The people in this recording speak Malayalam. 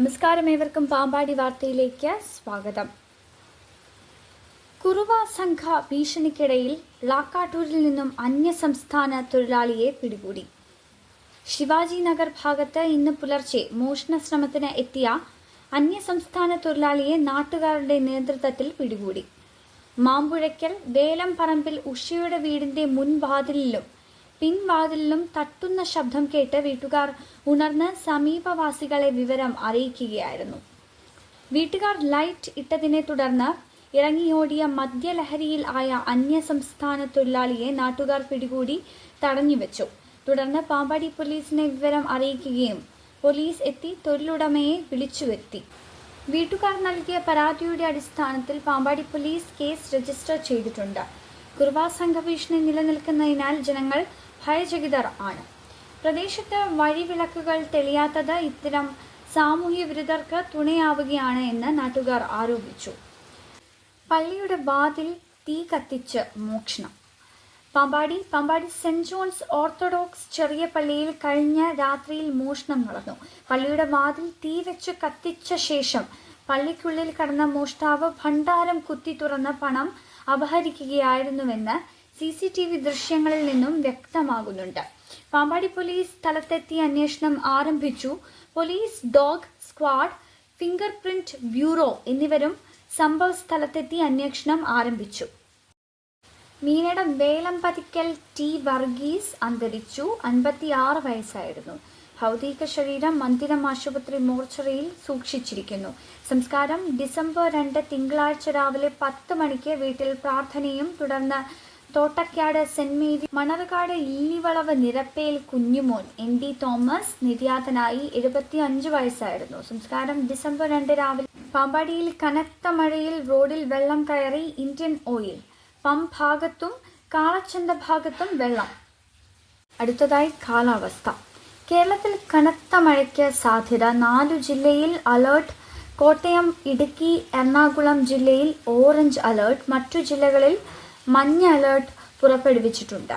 നമസ്കാരം ഏവർക്കും പാമ്പാടി വാർത്തയിലേക്ക് സ്വാഗതം. കുറുവ സംഘ ഭീഷണിക്കിടയിൽ ലാക്കാട്ടൂരിൽ നിന്നും അന്യസംസ്ഥാന തൊഴിലാളിയെ പിടികൂടി. ശിവാജി നഗർ ഭാഗത്ത് ഇന്ന് പുലർച്ചെ മോഷണ ശ്രമത്തിന് എത്തിയ അന്യസംസ്ഥാന തൊഴിലാളിയെ നാട്ടുകാരുടെ നേതൃത്വത്തിൽ പിടികൂടി. മാമ്പുഴയ്ക്കൽ വേലം പറമ്പിൽ ഉഷയുടെ വീടിന്റെ മുൻവാതിലിലും പിൻവാതിലിലും തട്ടുന്ന ശബ്ദം കേട്ട് വീട്ടുകാർ ഉണർന്ന് സമീപവാസികളെ വിവരം അറിയിക്കുകയായിരുന്നു. വീട്ടുകാർ ലൈറ്റ് ഇട്ടതിനെ തുടർന്ന് ഇറങ്ങിയോടിയ മദ്യലഹരിയിൽ ആയ അന്യസംസ്ഥാന തൊഴിലാളിയെ നാട്ടുകാർ പിടികൂടി തടഞ്ഞുവെച്ചു. തുടർന്ന് പാമ്പാടി പോലീസിനെ വിവരം അറിയിക്കുകയും പോലീസ് എത്തി തൊഴിലുടമയെ വിളിച്ചുവരുത്തി. വീട്ടുകാർ നൽകിയ പരാതിയുടെ അടിസ്ഥാനത്തിൽ പാമ്പാടി പോലീസ് കേസ് രജിസ്റ്റർ ചെയ്തിട്ടുണ്ട്. കുർബാ സംഘഭീഷണി നിലനിൽക്കുന്നതിനാൽ ജനങ്ങൾ ഭയചകിതർ ആണ്. പ്രദേശത്ത് വഴിവിളക്കുകൾ തെളിയാത്തത് ഇത്തരം സാമൂഹ്യ വിരുദ്ധർക്ക് തുണയാവുകയാണ് എന്ന് നാട്ടുകാർ ആരോപിച്ചു. പള്ളിയുടെ വാതിൽ തീ കത്തിച്ച് മോക്ഷണം. Pampady Pampady Saint John's Orthodox ചെറിയ പള്ളിയിൽ കഴിഞ്ഞ രാത്രിയിൽ മോഷണം നടന്നു. പള്ളിയുടെ വാതിൽ തീ വെച്ച് കത്തിച്ച ശേഷം പള്ളിക്കുള്ളിൽ കടന്ന മോഷ്ടാവ് ഭണ്ഡാരം കുത്തി തുറന്ന പണം അപഹരിക്കുകയായിരുന്നുവെന്ന് സി സി ടി വി ദൃശ്യങ്ങളിൽ നിന്നും വ്യക്തമാകുന്നുണ്ട്. പാമ്പാടി പോലീസ് സ്ഥലത്തെത്തി അന്വേഷണം ആരംഭിച്ചു. Police dog squad fingerprint bureau എന്നിവരും സംഭവ സ്ഥലത്തെത്തി അന്വേഷണം ആരംഭിച്ചു. മീനടം വേലമ്പതിക്കൽ ടി വർഗീസ് അന്തരിച്ചു. അൻപത്തിയാറ് വയസ്സായിരുന്നു. ഭൗതിക ശരീരം മന്ദിരം ആശുപത്രി മോർച്ചറിയിൽ സൂക്ഷിച്ചിരിക്കുന്നു. സംസ്കാരം ഡിസംബർ രണ്ട് തിങ്കളാഴ്ച രാവിലെ പത്ത് മണിക്ക് വീട്ടിൽ പ്രാർത്ഥനയും തുടർന്ന് Thottakkad Saint Mary Manarcad Illivalavu Nirappel Kunjumon N D Thomas നിര്യാതനായി എഴുപത്തി അഞ്ച് വയസ്സായിരുന്നു. സംസ്കാരം ഡിസംബർ രണ്ട് രാവിലെ പാമ്പാടിയിൽ കനത്ത മഴയിൽ റോഡിൽ വെള്ളം കയറി ഇന്ത്യൻ ഓയിൽ. പമ്പ് ഭാഗത്തും കാളച്ചന്ത ഭാഗത്തും വെള്ളം. അടുത്തതായി കാലാവസ്ഥ. കേരളത്തിൽ കനത്ത മഴയ്ക്ക് സാധ്യത. നാലു ജില്ലയിൽ അലേർട്ട്. കോട്ടയം ഇടുക്കി എറണാകുളം ജില്ലയിൽ ഓറഞ്ച് അലേർട്ട്. മറ്റു ജില്ലകളിൽ മഞ്ഞ അലേർട്ട് പുറപ്പെടുവിച്ചിട്ടുണ്ട്.